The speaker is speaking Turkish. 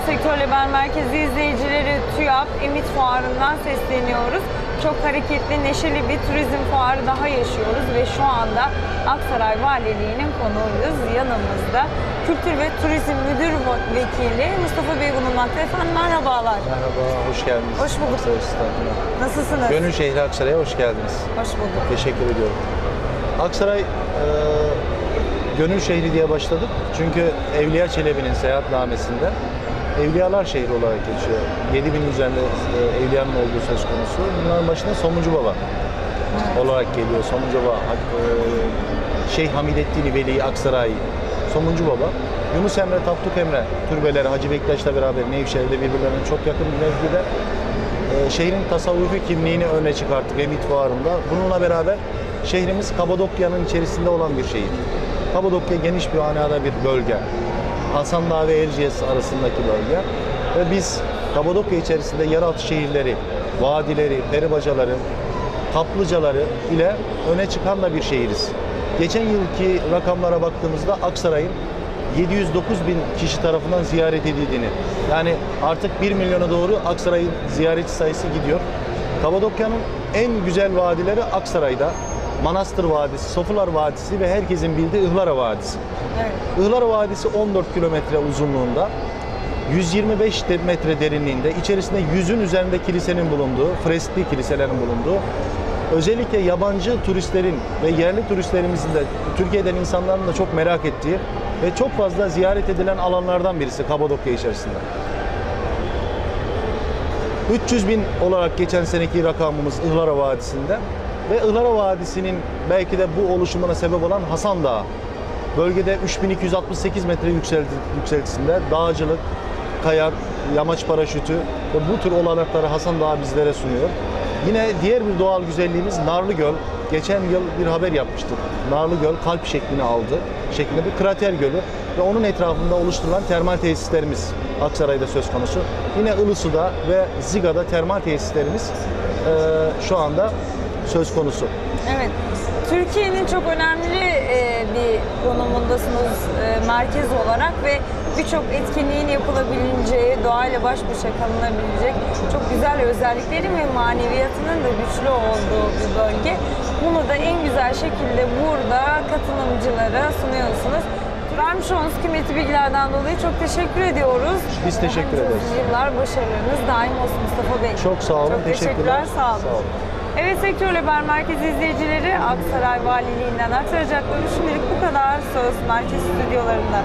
Sektör Haber Merkezi izleyicileri TÜYAP Emit Fuarı'ndan sesleniyoruz. Çok hareketli, neşeli bir turizm fuarı daha yaşıyoruz ve şu anda Aksaray Valiliği'nin konuğuyuz. Yanımızda Kültür ve Turizm Müdür Vekili Mustafa Bey bulunmakta. Efendim merhabalar. Merhaba, hoş geldiniz. Hoş bulduk. Aksaray İstanbul'a. Nasılsınız? Gönül şehri Aksaray'a hoş geldiniz. Hoş bulduk. Teşekkür ediyorum. Aksaray, e, gönül şehri diye başladık. Çünkü Evliya Çelebi'nin seyahatnamesinde Evliyalar şehri olarak geçiyor. 7000 üzerinde e, evliyanın olduğu söz konusu. Bunların başında Somuncu Baba olarak geliyor. Somuncu Baba, e, Şeyh Hamidettin Veli Aksaray, Somuncu Baba. Yunus Emre, Tapduk Emre türbeleri Hacı Bektaş'la beraber Nevşehir'de birbirlerine çok yakın bir mevkide. Ee, şehrin tasavvufi kimliğini öne çıkarttık Emit Fuarı'nda. Bununla beraber şehrimiz Kapadokya'nın içerisinde olan bir şehir. Kapadokya geniş bir manada bir bölge. Hasan ve Erciyes arasındaki bölge. Ve biz Kapadokya içerisinde yeraltı şehirleri, vadileri, peribacaları, kaplıcaları ile öne çıkan da bir şehiriz. Geçen yılki rakamlara baktığımızda Aksaray'ın 709 bin kişi tarafından ziyaret edildiğini. Yani artık 1 milyona doğru Aksaray'ın ziyaretçi sayısı gidiyor. Kapadokya'nın en güzel vadileri Aksaray'da. Manastır Vadisi, Sofular Vadisi ve herkesin bildiği Ihlara Vadisi. Evet. Ihlara Vadisi 14 kilometre uzunluğunda, 125 de- metre derinliğinde, içerisinde yüzün üzerinde kilisenin bulunduğu, freskli kiliselerin bulunduğu, özellikle yabancı turistlerin ve yerli turistlerimizin de Türkiye'den insanların da çok merak ettiği ve çok fazla ziyaret edilen alanlardan birisi Kapadokya içerisinde. 300 bin olarak geçen seneki rakamımız Ihlara Vadisi'nde ve Ihlara Vadisi'nin belki de bu oluşumuna sebep olan Hasan Dağı. Bölgede 3268 metre yükselti, yükseltisinde dağcılık, kayak, yamaç paraşütü ve bu tür olanakları Hasan Dağı bizlere sunuyor. Yine diğer bir doğal güzelliğimiz Narlıgöl. Geçen yıl bir haber yapmıştık. Narlıgöl kalp şeklini aldı. Şeklinde bir krater gölü ve onun etrafında oluşturulan termal tesislerimiz Aksaray'da söz konusu. Yine Ilısu'da ve Ziga'da termal tesislerimiz eee, şu anda söz konusu. Evet. Türkiye'nin çok önemli e, bir konumundasınız e, merkez olarak ve birçok etkinliğin yapılabileceği, doğayla baş başa kalınabilecek çok güzel özellikleri ve maneviyatının da güçlü olduğu bir bölge. Bunu da en güzel şekilde burada katılımcılara sunuyorsunuz. Vermiş olduğunuz kıymetli bilgilerden dolayı çok teşekkür ediyoruz. Biz teşekkür ederiz. Yıllar başarılarınız daim olsun Mustafa Bey. Çok sağ olun, Çok teşekkürler, teşekkürler. sağ olun. Sağ olun. Evet Sektör Haber Merkezi izleyicileri Aksaray Valiliğinden aktaracaklarım şimdilik bu kadar söz merkez stüdyolarında.